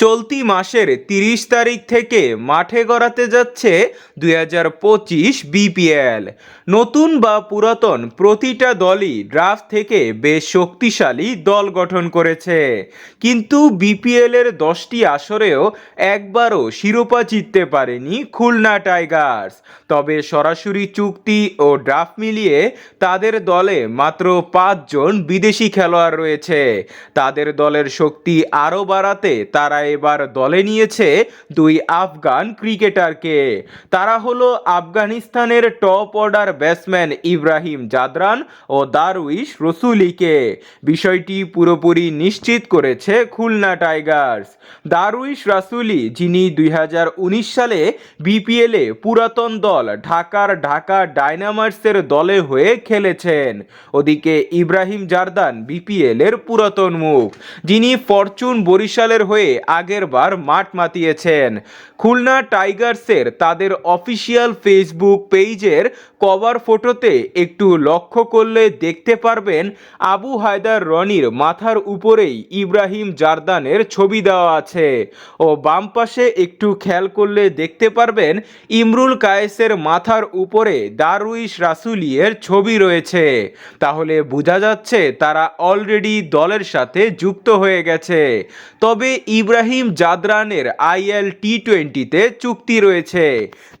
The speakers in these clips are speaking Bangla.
চলতি মাসের তিরিশ তারিখ থেকে মাঠে গড়াতে যাচ্ছে দুই হাজার পঁচিশ বিপিএল। নতুন বা পুরাতন প্রতিটা দলই ড্রাফট থেকে বেশ শক্তিশালী দল গঠন করেছে। কিন্তু বিপিএল এর দশটি আসরেও একবারও শিরোপা জিততে পারেনি খুলনা টাইগার্স। তবে সরাসরি চুক্তি ও ড্রাফট মিলিয়ে তাদের দলে মাত্র পাঁচজন বিদেশি খেলোয়াড় রয়েছে। তাদের দলের শক্তি আরও বাড়াতে তারা এবার দলে নিয়েছে দুই আফগান ক্রিকেটারকে। তারা হলো আফগানিস্তানের top order batsman Ibrahim Zadran ও দারুইশ রসুলিকে। বিষয়টি পুরোপুরি নিশ্চিত করেছে খুলনা টাইগার্স। দারুইশ রাসুলি, যিনি দুই সালে বিপিএলে পুরাতন দল ঢাকার ঢাকা ডায়নামাইটসের দলে হয়ে খেলেছেন। ওদিকে ইব্রাহিম জারদান বিপিএল এর পুরাতন মুখ, যিনি ফরচুন বরিশালের হয়ে আগের বার মাঠ মাতিয়েছেন। খুলনা টাইগার্সের তাদের অফিসিয়াল ফেসবুক পেজের কভার ফটোতে একটু লক্ষ্য করলে দেখতে পারবেন আবু হায়দার রনির মাথার উপরেই ইব্রাহিম জারদানের ছবি দেওয়া আছে। ও বাম পাশে একটু খেয়াল করলে দেখতে পারবেন ইমরুল কায়েসের মাথার উপরে দারুইশ রাসুলিয়ের ছবি রয়েছে। তাহলে বোঝা যাচ্ছে তারা অলরেডি দলের সাথে যুক্ত হয়ে গেছে। তবে ইব্রাহিম জাদরানের আইএল টি টোয়েন্টিতে চুক্তি রয়েছে।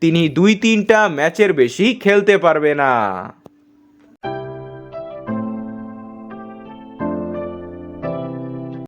তিনি দুই তিনটা ম্যাচের বেশি খেলতে পারবে না।